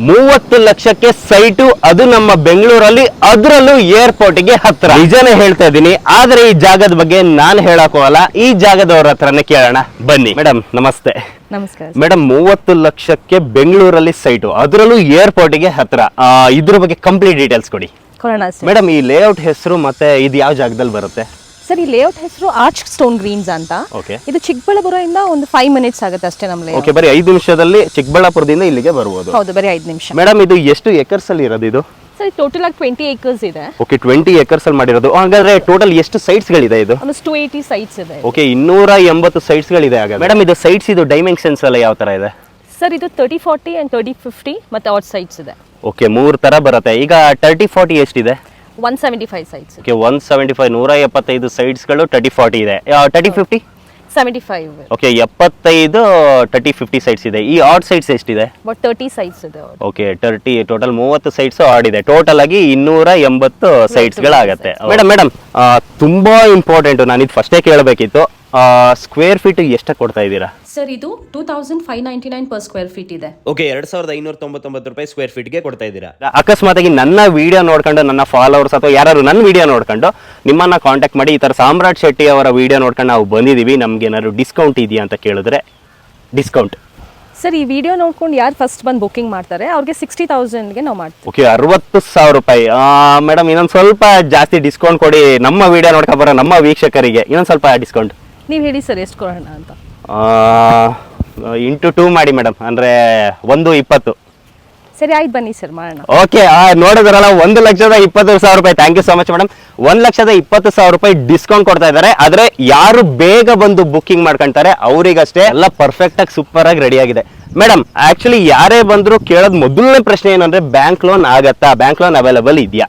ಮೂವತ್ತು ಲಕ್ಷಕ್ಕೆ ಸೈಟು ಅದು ನಮ್ಮ ಬೆಂಗಳೂರಲ್ಲಿ ಅದರಲ್ಲೂ ಏರ್ಪೋರ್ಟ್ಗೆ ಹತ್ರ. ನಿಜನೇ ಹೇಳ್ತಾ ಇದ್ದೀನಿ. ಆದ್ರೆ ಈ ಜಾಗದ ಬಗ್ಗೆ ನಾನು ಹೇಳಕ್ ಹೋಗಲ್ಲ ಈ ಜಾಗದವ್ರ ಹತ್ರನೇ ಕೇಳೋಣ. ಬನ್ನಿ. ಮೇಡಮ್ ನಮಸ್ತೆ. ನಮಸ್ಕಾರ ಮೇಡಮ್ ಮೂವತ್ತು ಲಕ್ಷಕ್ಕೆ ಬೆಂಗಳೂರಲ್ಲಿ ಸೈಟು ಅದರಲ್ಲೂ ಏರ್ಪೋರ್ಟ್ಗೆ ಹತ್ರ. ಆ, ಇದ್ರ ಬಗ್ಗೆ ಕಂಪ್ಲೀಟ್ ಡೀಟೇಲ್ಸ್ ಕೊಡಿ. Corona sir. ಮೇಡಮ್ ಈ ಲೇಔಟ್ ಹೆಸರು ಮತ್ತೆ ಇದು ಯಾವ ಜಾಗದಲ್ಲಿ ಬರುತ್ತೆ? ಸರ್ ಈ ಲೇಔಟ್ ಹೆಸರು ಆರ್ಚ್ ಸ್ಟೋನ್ ಗ್ರೀನ್ಸ್ ಅಂತ. ಓಕೆ ಇದು ಚಿಕ್ಕಬಳ್ಳಾಪುರದಿಂದ ಒಂದು ಫೈವ್ ಮಿನಿಟ್ಸ್ ಆಗುತ್ತೆ ಅಷ್ಟೇ ನಮ್ಮ ಲೇಔಟ್ ಓಕೆ ಬರೀ ಐದು ನಿಮಿಷದಲ್ಲಿ ಚಿಕ್ಕಬಳ್ಳಾಪುರದಿಂದ ಇಲ್ಲಿಗೆ ಬರ್ಬೋದು. ಹೌದು ಬರೀ ಐದು ನಿಮಿಷ. ಮೇಡಮ್ ಇದು ಎಷ್ಟು ಎಕರ್ಸ್ ಅಲ್ಲಿ ಇರೋದು ಇದು? ಸರ್ ಟೋಟಲ್ ಆಗಿ ಟ್ವೆಂಟಿ ಏಕರ್ಸ್ ಇದೆ. ಓಕೆ ಟ್ವೆಂಟಿ ಎಕರ್ಸ್ ಅಲ್ಲಿ ಮಾಡಿರೋದು ಹಾಗಾದ್ರೆ ಟೋಟಲ್ ಎಷ್ಟು ಸೈಟ್ಸ್ ಗಳಿದೆ ಇದು? ಒಂದು ಟು ಏಯ್ಟಿ ಸೈಟ್ಸ್ ಇದೆ. ಓಕೆ ಇನ್ನೂರ ಎಂಬತ್ತು ಸೈಟ್ಸ್ ಗಳಿದೆ ಹಾಗಾದ್ರೆ. ಮೇಡಮ್ ಇದು ಸೈಟ್ಸ್ ಇದು ಡೈಮೆನ್ಷನ್ಸ್ ಎಲ್ಲ ಯಾವ ತರ ಇದೆ? ಸರ್ ಇದು thirty forty and thirty fifty ಮತ್ತು ಔಟ್ ಸೈಟ್ಸ್ ಇದೆ. ಓಕೆ ಮೂರು ತರ ಬರುತ್ತೆ. ಈಗ ತರ್ಟಿ ಫಾರ್ಟಿ ಎಷ್ಟಿದೆ? One seventy five sites okay one seventy five ನೂರ ಎಪ್ಪತ್ತೈದು ಸೈಟ್ಸ್ಗಳು ಗಳು ತರ್ಟಿ ಫಾರ್ಟಿ ಇದೆ. Thirty fifty seventy five okay ಎಪ್ಪತ್ತೈದು ತರ್ಟಿ ಫಿಫ್ಟಿ ಸೈಟ್ಸ್ ಇದೆ. ಈ ಆಡ್ ಸೈಟ್ಸ್ ಎಷ್ಟಿದೆ? ಬಟ್ ತರ್ಟಿ ಸೈಟ್ಸ್ ಇದೆ ಓಕೆ ತರ್ಟಿ ಟೋಟಲ್ ಮೂವತ್ತು ಆಡ್ ಇದೆ. ಟೋಟಲ್ ಆಗಿ ಇನ್ನೂರ ಎಂಬತ್ತು ಸೈಟ್ಸ್ ಗಳಾಗತ್ತೆ. ಮೇಡಮ್ ಮೇಡಮ್ ತುಂಬಾ ಇಂಪಾರ್ಟೆಂಟ್ ನಾನು ಇದು ಫಸ್ಟೇ ಕೇಳಬೇಕಿತ್ತು. ಸ್ಕ್ವೇರ್ ಫೀಟ್ ಎಷ್ಟು ಕೊಡ್ತಾ ಇದ್ದೀರಾ? ಸರ್ ಇದು two thousand five ninety nine per square feet ಇದೆ. ಓಕೆ ಎರಡ್ ಸಾವಿರದ ಐನೂರ ತೊಂಬತ್ತೊಂಬತ್ತು ರೂಪಾಯಿ ಸ್ಕ್ವೇರ್ ಫೀಟ್ಗೆ ಕೊಡ್ತಾ ಇದ್ದೀರಾ? ಅಕಸ್ಮಾತಾಗಿ ನನ್ನ ವಿಡಿಯೋ ನೋಡ್ಕೊಂಡು ನನ್ನ ಫಾಲೋವರ್ಸ್ ಅಥವಾ ಯಾರು ನನ್ನ ವಿಡಿಯೋ ನೋಡ್ಕೊಂಡು ನಿಮ್ಮನ್ನ ಕಾಂಟ್ಯಾಕ್ಟ್ ಮಾಡಿ ಈ ತರ ಸಾಮ್ರಾಟ್ ಶೆಟ್ಟಿ ಅವರ ವಿಡಿಯೋ ನೋಡ್ಕೊಂಡು ನಾವು ಬಂದಿದೀವಿ ನಮ್ಗೆ ಏನಾದ್ರು ಡಿಸ್ಕೌಂಟ್ ಇದೆಯಾ ಅಂತ ಕೇಳಿದ್ರೆ ಡಿಸ್ಕೌಂಟ್ ಸರ್ ಈ ವಿಡಿಯೋ ನೋಡ್ಕೊಂಡು ಯಾರು ಫಸ್ಟ್ ಬಂದು ಬುಕ್ಕಿಂಗ್ ಮಾಡ್ತಾರೆ? ಅವ್ರಿಗೆ ಸಿಕ್ಸ್ಟಿ ತೌಸಂಡ್ಗೆ ನಾವು ಮಾಡ್ತೀವಿ. ಓಕೆ ಅರವತ್ತು ಸಾವಿರ ರೂಪಾಯಿ. ಮೇಡಮ್ ಇನ್ನೊಂದು ಸ್ವಲ್ಪ ಜಾಸ್ತಿ ಡಿಸ್ಕೌಂಟ್ ಕೊಡಿ. ನಮ್ಮ ವಿಡಿಯೋ ನೋಡ್ಕೊಂಡು ಬರೋ ನಮ್ಮ ವೀಕ್ಷಕರಿಗೆ ಇನ್ನೊಂದು ಸ್ವಲ್ಪ ಡಿಸ್ಕೌಂಟ್ ನೀವು ಹೇಳಿ ಸರ್ ಎಷ್ಟು ಕೊಡೋಣ ಅಂತ. ಇಂಟು ಟೂ ಮಾಡಿ ಮೇಡಮ್ ಅಂದರೆ ಒಂದು ಇಪ್ಪತ್ತು. ಸರಿ ಆಯ್ತು ಬನ್ನಿ ಸರ್ ಮಾಡೋಣ. ಓಕೆ ನೋಡಿದ್ರಲ್ಲ ಒಂದು ಲಕ್ಷದ ಇಪ್ಪತ್ತು ಸಾವಿರ ರೂಪಾಯಿ. Thank you so much madam ಒಂದು ಲಕ್ಷದ ಇಪ್ಪತ್ತು ಸಾವಿರ ರೂಪಾಯಿ ಡಿಸ್ಕೌಂಟ್ ಕೊಡ್ತಾ ಇದ್ದಾರೆ. ಆದರೆ ಯಾರು ಬೇಗ ಬಂದು ಬುಕ್ಕಿಂಗ್ ಮಾಡ್ಕೊಂತಾರೆ ಅವರಿಗಷ್ಟೇ ಎಲ್ಲ ಪರ್ಫೆಕ್ಟ್ ಆಗಿ ಸೂಪರ್ ಆಗಿ ರೆಡಿ ಆಗಿದೆ. ಮೇಡಮ್ ಆಕ್ಚುಲಿ ಯಾರೇ ಬಂದ್ರು ಕೇಳೋದು ಮೊದಲನೇ ಪ್ರಶ್ನೆ ಏನಂದ್ರೆ ಬ್ಯಾಂಕ್ ಲೋನ್ ಆಗತ್ತಾ? ಬ್ಯಾಂಕ್ ಲೋನ್ ಅವೈಲಬಲ್ ಇದೆಯಾ?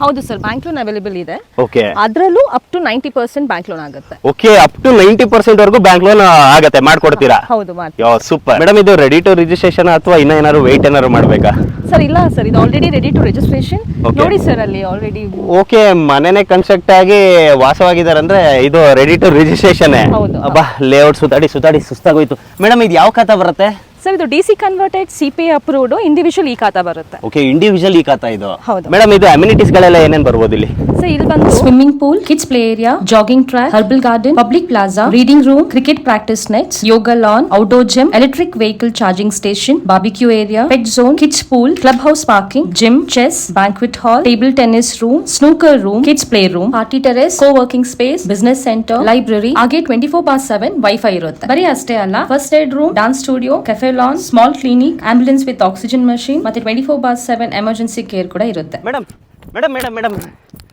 ಹೌದು ಸರ್ ಬ್ಯಾಂಕ್ ಲೋನ್ ಅವೈಲೇಬಲ್ ಇದೆ. ಓಕೆ ಅದರಲ್ಲೂ up to ninety percent bank loan ಆಗುತ್ತೆ. Okay up to ninety percent ವರೆಗೂ ಬ್ಯಾಂಕ್ ಲೋನ್ ಆಗುತ್ತೆ ಮಾಡ್ಕೊಡ್ತೀರಾ? ಹೌದು ಯೋ ಸೂಪರ್ ಮೇಡಮ್ ಇದು ರೆಡಿ ಟು ರಿಜಿಸ್ಟ್ರೇಷನ್ ಅಥವಾ ಇನ್ನ ಏನಾದ್ರು ವೆಯ್ಟ್ ಏನಾದ್ರು ಮಾಡಬೇಕಾ? ಸರ್ ಇಲ್ಲ ಸರ್ ಇದು ಆಲ್ರೆಡಿ ರೆಡಿ ಟು ರಿಜಿಸ್ಟ್ರೇಷನ್. ನೋಡಿ ಸರ್ ಅಲ್ಲಿ ಆಲ್ರೆಡಿ ಓಕೆ ಮನೆನೇ ಕನ್ಸ್ಟ್ರಕ್ಟ್ ಆಗಿ ವಾಸವಾಗಿದ್ದಾರೆ ಅಂದ್ರೆ ಇದು ರೆಡಿ ಟು ರಿಜಿಸ್ಟ್ರೇಷನ್ ಹೌದು. ಅಬ್ಬಾ ಲೇಔಟ್ ಸುತ್ತಾಡಿ ಸುತ್ತಾಡಿ ಸುಸ್ತಾಗೋಯ್ತು. ಮೇಡಮ್ ಇದು ಯಾವ ಕಥ ಬರುತ್ತೆ? ಸರ್ ಇದು DC converted CP approved individual E khata ಬರುತ್ತೆ. ಓಕೆ ಇಂಡಿವಿಜುವಲ್ ಈ ಇದು. ಹೌದು. ಮೇಡಮ್ ಇದು ಅಮ್ಯುನಿಟೀಸ್ ಗಳೆಲ್ಲ ಏನೇನು ಬರ್ಬೋದು ಇಲ್ಲಿ? ಸರ್ ಇಲ್ಲಿ ಬಂದು swimming pool kids play area jogging track herbal garden public plaza reading room cricket practice nets yoga lawn outdoor gym electric vehicle charging station barbecue area pet zone kids pool club house parking gym chess banquet hall table tennis room snooker room kids play room party terrace co working space business centre library ಹಾಗೆ twenty four bar seven wifi ಇರುತ್ತೆ. ಬರೀ ಅಷ್ಟೇ ಅಲ್ಲ first aid room dance studio cafe lawn small clinic ambulance with oxygen machine ಮತ್ತೆ twenty four bar seven emergency care ಕೂಡ ಇರುತ್ತೆ. Madam madam madam madam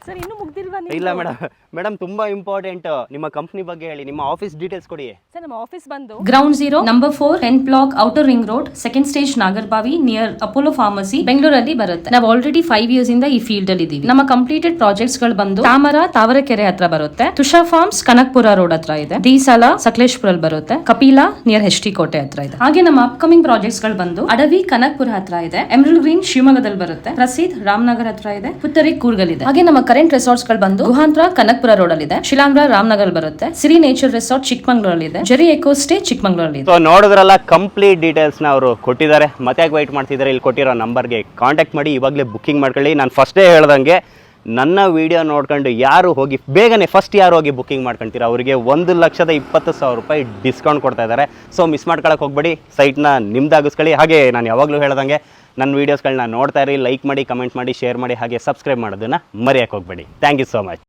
sir ಇನ್ನೂ ಮುಗ್ದಿಲ್ವಾ ಇಲ್ಲ ಮೇಡಮ್ ಮೇಡಮ್ ತುಂಬಾ ಇಂಪಾರ್ಟೆಂಟ್ ನಿಮ್ಮ ಕಂಪನಿ ಬಗ್ಗೆ ಹೇಳಿ ನಿಮ್ಮ ಆಫೀಸ್ ಡೀಟೇಲ್ಸ್ ಕೊಡಿ. ಸರ್ ನಮ್ಮ ಆಫೀಸ್ ಬಂದು ground zero number four tenth block outer ring road second stage Nagarbhavi near Apollo pharmacy ಬೆಂಗಳೂರಲ್ಲಿ ಬರುತ್ತೆ. ನಾವು ಆಲ್ರೆಡಿ ಫೈವ್ ಇಯರ್ಸ್ ಇಂದ ಈ ಫೀಲ್ಡ್ ಅಲ್ಲಿ ಇದೀವಿ. ನಮ್ಮ ಕಂಪ್ಲೀಟೆಡ್ ಪ್ರಾಜೆಕ್ಟ್ಸ್ಗಳು ಬಂದು ತಾಮರ ತಾವರೆಕೆರೆ ಹತ್ರ ಬರುತ್ತೆ. ತುಷಾ ಫಾರ್ಮ್ಸ್ ಕನಕ್ಪುರ ರೋಡ್ ಹತ್ರ ಇದೆ. ದೀಸಲ ಸಕಲೇಶ್ಪುರಲ್ಲಿ ಬರುತ್ತೆ. ಕಪಿಲಾ ನಿಯರ್ ಎಚ್ ಟಿ ಕೋಟೆ ಹತ್ರ ಇದೆ. ಹಾಗೆ ನಮ್ಮ ಅಪ್ಕಮಿಂಗ್ ಪ್ರಾಜೆಕ್ಟ್ಸ್ಗಳು ಬಂದು ಅಡವಿ ಕನಕ್ಪುರ ಹತ್ರ ಇದೆ. ಎಮರಲ್ ಗ್ರೀನ್ ಶಿವಮೊಗ್ಗದಲ್ಲಿ ಬರುತ್ತೆ. ಪ್ರಸಿದ್ಧ ರಾಮನಗರ್ ಹತ್ರ ಇದೆ. ಪುತ್ತರಿ ಕೂರ್ಗಲ್ ಇದೆ ಹಾಗೆ ನಮ್ಮ ಕರೆಂಟ್ ರೆಸಾರ್ಟ್ಸ್ಗಳು ಬಂದು ಗುಹಾಂತ್ರ ಕನಕ್ಪುರ ರೋಡ್ ಅಲ್ಲಿ ಇದೆ ಶಿಲಾಂಗ್ರ ರಾಮನಗರ್ ಬರುತ್ತೆ. ಸಿರಿ ನೇಚರ್ ರೆಸಾರ್ಟ್ ಚಿಕ್ಕಮಂಗ್ಳೂರಲ್ಲಿ ಇದೆ ಜೆರಿ ಎಕೋ ಸ್ಟೇ ಚಿಕ್ಕಮಂಗ್ಳೂರಲ್ಲಿ ಇದೆ ಸೊ ನೋಡಿದ್ರಲ್ಲ ಕಂಪ್ಲೀಟ್ ಡೀಟೇಲ್ಸ್ನ ಅವರು ಕೊಟ್ಟಿದ್ದಾರೆ. ಮತ್ತೆ ಯಾಕೆ ವೈಟ್ ಮಾಡ್ತಿದ್ದಾರೆ? ಇಲ್ಲಿ ಕೊಟ್ಟಿರೋ ನಂಬರ್ಗೆ ಕಾಂಟ್ಯಾಕ್ಟ್ ಮಾಡಿ ಇವಾಗಲೇ ಬುಕ್ಕಿಂಗ್ ಮಾಡ್ಕೊಳ್ಳಿ. ನಾನು ಫಸ್ಟ್ ಡೇ ಹೇಳ್ದಂಗೆ ನನ್ನ ವಿಡಿಯೋ ನೋಡ್ಕೊಂಡು ಯಾರು ಹೋಗಿ ಬೇಗನೆ ಫಸ್ಟ್ ಯಾರು ಹೋಗಿ ಬುಕ್ಕಿಂಗ್ ಮಾಡ್ಕೊಂತೀರ? ಅವರಿಗೆ ಒಂದು ಲಕ್ಷದ ಇಪ್ಪತ್ತು ಸಾವಿರ ರೂಪಾಯಿ ಡಿಸ್ಕೌಂಟ್ ಕೊಡ್ತಾ ಇದ್ದಾರೆ. ಸೊ ಮಿಸ್ ಮಾಡ್ಕೊಳಕ್ಕೆ ಹೋಗ್ಬೇಡಿ. ಸೈಟ್ನ ನಿಮ್ದಾಗಿಸ್ಕೊಳ್ಳಿ ಹಾಗೆ ನಾನು ಯಾವಾಗಲೂ ಹೇಳ್ದಂಗೆ ನನ್ನ ವೀಡಿಯೋಸ್ಗಳನ್ನ ನೋಡ್ತಾ ಇರಿ ಲೈಕ್ ಮಾಡಿ ಕಮೆಂಟ್ ಮಾಡಿ ಶೇರ್ ಮಾಡಿ, ಹಾಗೆ ಸಬ್ಸ್ಕ್ರೈಬ್ ಮಾಡೋದನ್ನು ಮರೆಯೋಕೆ ಹೋಗ್ಬೇಡಿ. Thank you so much